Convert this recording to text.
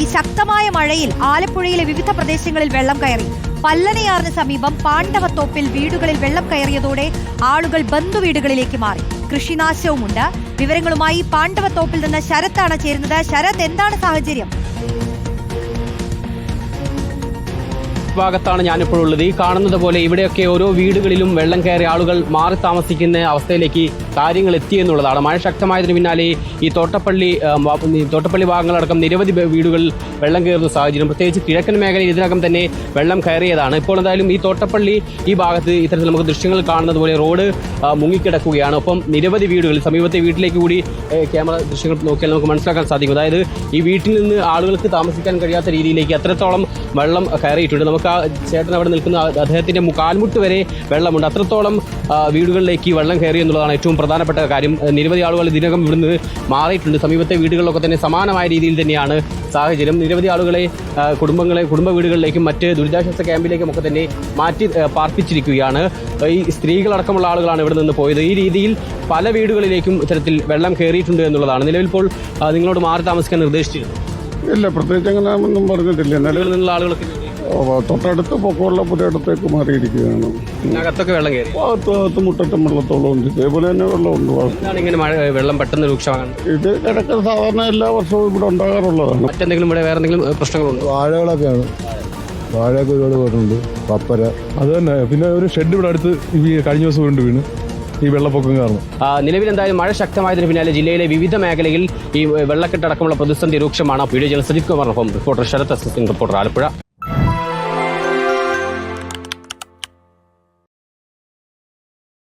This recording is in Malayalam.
ഈ ശക്തമായ മഴയിൽ ആലപ്പുഴയിലെ വിവിധ പ്രദേശങ്ങളിൽ വെള്ളം കയറി. പല്ലനയാറിന് സമീപം പാണ്ഡവത്തോപ്പിൽ വീടുകളിൽ വെള്ളം കയറിയതോടെ ആളുകൾ ബന്ധുവീടുകളിലേക്ക് മാറി. കൃഷിനാശവുമുണ്ട്. വിവരങ്ങളുമായി പാണ്ഡവത്തോപ്പിൽ നിന്ന് ശരത്താണ് ചേരുന്നത്. ശരത് എന്താണ് സാഹചര്യം? ഭാഗത്താണ് ഞാനിപ്പോൾ ഉള്ളത്. ഈ കാണുന്നത് പോലെ ഇവിടെയൊക്കെ ഓരോ വീടുകളിലും വെള്ളം കയറി ആളുകൾ മാറി താമസിക്കുന്ന അവസ്ഥയിലേക്ക് കാര്യങ്ങൾ എത്തിയെന്നുള്ളതാണ് മഴ ശക്തമായതിനു പിന്നാലെ ഈ തോട്ടപ്പള്ളി തോട്ടപ്പള്ളി ഭാഗങ്ങളടക്കം നിരവധി വീടുകളിൽ വെള്ളം കയറുന്ന സാഹചര്യം. പ്രത്യേകിച്ച് കിഴക്കൻ മേഖലയിൽ ഇതിനകം തന്നെ വെള്ളം കയറിയതാണ്. ഇപ്പോൾ എന്തായാലും ഈ തോട്ടപ്പള്ളി ഈ ഭാഗത്ത് ഇത്തരത്തിൽ നമുക്ക് ദൃശ്യങ്ങൾ കാണുന്നത് പോലെ റോഡ് മുങ്ങിക്കിടക്കുകയാണ്. ഒപ്പം നിരവധി വീടുകൾ സമീപത്തെ വീട്ടിലേക്ക് കൂടി ക്യാമറ ദൃശ്യങ്ങൾ നോക്കിയാൽ നമുക്ക് മനസ്സിലാക്കാൻ സാധിക്കും. അതായത് ഈ വീട്ടിൽ നിന്ന് ആളുകൾക്ക് താമസിക്കാൻ കഴിയാത്ത രീതിയിലേക്ക് അത്രത്തോളം വെള്ളം കയറിയിട്ടുണ്ട്. നമുക്ക് ആ ചേട്ടൻ അവിടെ നിൽക്കുന്ന അദ്ദേഹത്തിന്റെ കാൽമുട്ട് വരെ വെള്ളമുണ്ട്. അത്രത്തോളം വീടുകളിലേക്ക് വെള്ളം കയറി എന്നുള്ളതാണ് ഏറ്റവും പ്രധാനപ്പെട്ട കാര്യം നിരവധി ആളുകൾ ഇതിനകം ഇവിടുന്ന് മാറിയിട്ടുണ്ട്. സമീപത്തെ വീടുകളിലൊക്കെ തന്നെ സമാനമായ രീതിയിൽ തന്നെയാണ് സാഹചര്യം. നിരവധി ആളുകളെ കുടുംബങ്ങളെ കുടുംബ വീടുകളിലേക്കും മറ്റ് ദുരിതാശ്വാസ ക്യാമ്പിലേക്കും ഒക്കെ തന്നെ മാറ്റി പാർപ്പിച്ചിരിക്കുകയാണ്. ഈ സ്ത്രീകളടക്കമുള്ള ആളുകളാണ് ഇവിടെ നിന്ന് പോയത്. ഈ രീതിയിൽ പല വീടുകളിലേക്കും ഇത്തരത്തിൽ വെള്ളം കയറിയിട്ടുണ്ട് എന്നുള്ളതാണ്. നിലവിൽ ഇപ്പോൾ നിങ്ങളോട് മാറി താമസിക്കാൻ നിർദ്ദേശിച്ചിരുന്നു. ഇല്ല പ്രത്യേകിച്ച് അങ്ങനെ ഒന്നും പറഞ്ഞിട്ടില്ല. നിലവിൽ നിന്നുള്ള ആളുകൾക്ക് തൊട്ടടുത്ത് പൊക്കമുള്ള പുരയിടത്തേക്ക് മാറിയിരിക്കുകയാണ്. അകത്ത് വെള്ളം കയറി. ഭാഗത്ത് ഭാഗത്ത് മുട്ടറ്റം വെള്ളത്തോളം ഉണ്ട്. ഇതേപോലെ തന്നെ വെള്ളമുണ്ട് എന്താണ് ഇങ്ങനെ മഴ വെള്ളം പെട്ടെന്ന് രൂക്ഷമാകാൻ? ഇത് ഇടയ്ക്ക് സാധാരണ എല്ലാ വർഷവും ഇവിടെ ഉണ്ടാകാറുള്ളതാണ്. മറ്റെന്തെങ്കിലും ഇവിടെ വേറെ എന്തെങ്കിലും പ്രശ്നങ്ങളുണ്ട്? വാഴകളൊക്കെയാണ്. വാഴയൊക്കെ ഒരുപാട് പോയിട്ടുണ്ട്. പപ്പര. അത് തന്നെ. പിന്നെ ഒരു ഷെഡ് ഇവിടെ അടുത്ത് ഈ കഴിഞ്ഞ ദിവസം വീണ്ടും വീണ്. ഈ വെള്ളപ്പൊക്കം കാരണം. ആ, നിലവിൽ എന്തായാലും മഴ ശക്തമായതിനു പിന്നാലെ ജില്ലയിലെ വിവിധ മേഖലയിൽ ഈ വെള്ളക്കെട്ടടക്കമുള്ള പ്രതിസന്ധി രൂക്ഷമാണ്. Video general Sajith കുമാറിനൊപ്പം reporter Sarath assistant reporter Alappuzha.